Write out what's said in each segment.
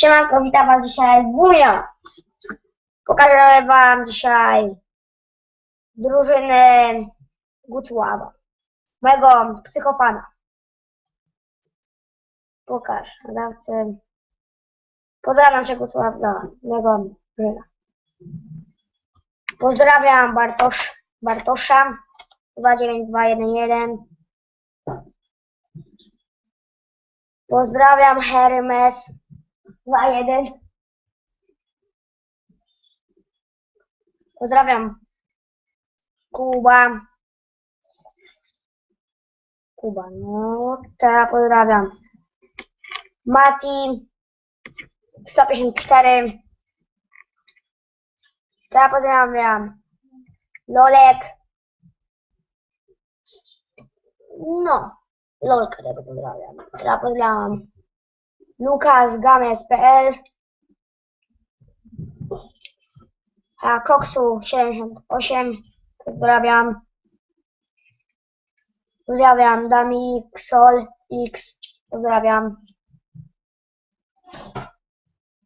Siemanko, witam was dzisiaj w Bumio. Pokażę wam dzisiaj drużynę Gucława, mojego psychofana. Pokaż, nadawcy. Pozdrawiam cię Gucław, no, mojego drużyna. Pozdrawiam Bartosz, Bartosza 29211. Pozdrawiam Hermes 2-1. Pozdrawiam Kuba. Kuba, no teraz pozdrawiam. Mati 154. Teraz pozdrawiam Lolek. No, Lolka tego pozdrawiam. Teraz pozdrawiam Lukas Games.pl a Koksu 78 pozdrawiam. Pozdrawiam Dami Xol X. Pozdrawiam.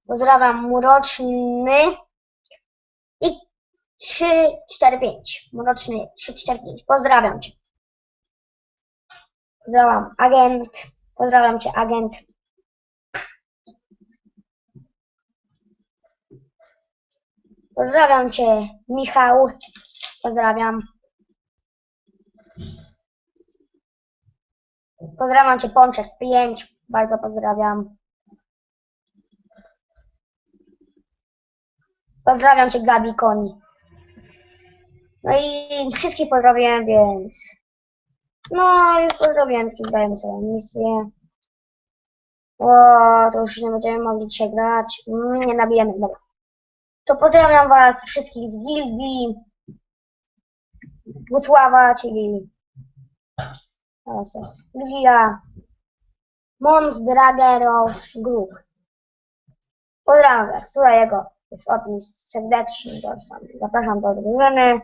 Pozdrawiam Mroczny. I 345 Mroczny 345 pozdrawiam Cię. Pozdrawiam agent. Pozdrawiam Cię agent Pozdrawiam Cię, Michał. Pozdrawiam. Pozdrawiam Cię, Pączek 5. Bardzo pozdrawiam. Pozdrawiam Cię, Gabi Koni. No i wszystkich pozdrawiam, więc... No, już pozdrawiam, dajemy sobie misję. O, to już nie będziemy mogli dzisiaj grać. Nie nabijemy, dobra to pozdrawiam Was wszystkich z gildii Włocława, czyli Gildia Mons Dragerov Group. Pozdrawiam Was, tutaj jego jest to tam zapraszam do drużyny.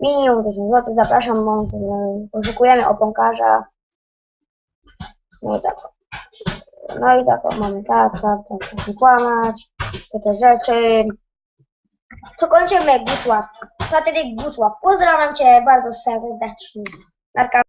Minimum 1000 zł, zapraszam, poszukujemy oponkarza. No i tak. No i tak, mamy tak, tak, tak, tak, kłamać, te rzeczy. To kończymy Gusław. Patryk Gusław. Pozdrawiam Cię bardzo serdecznie. Narka.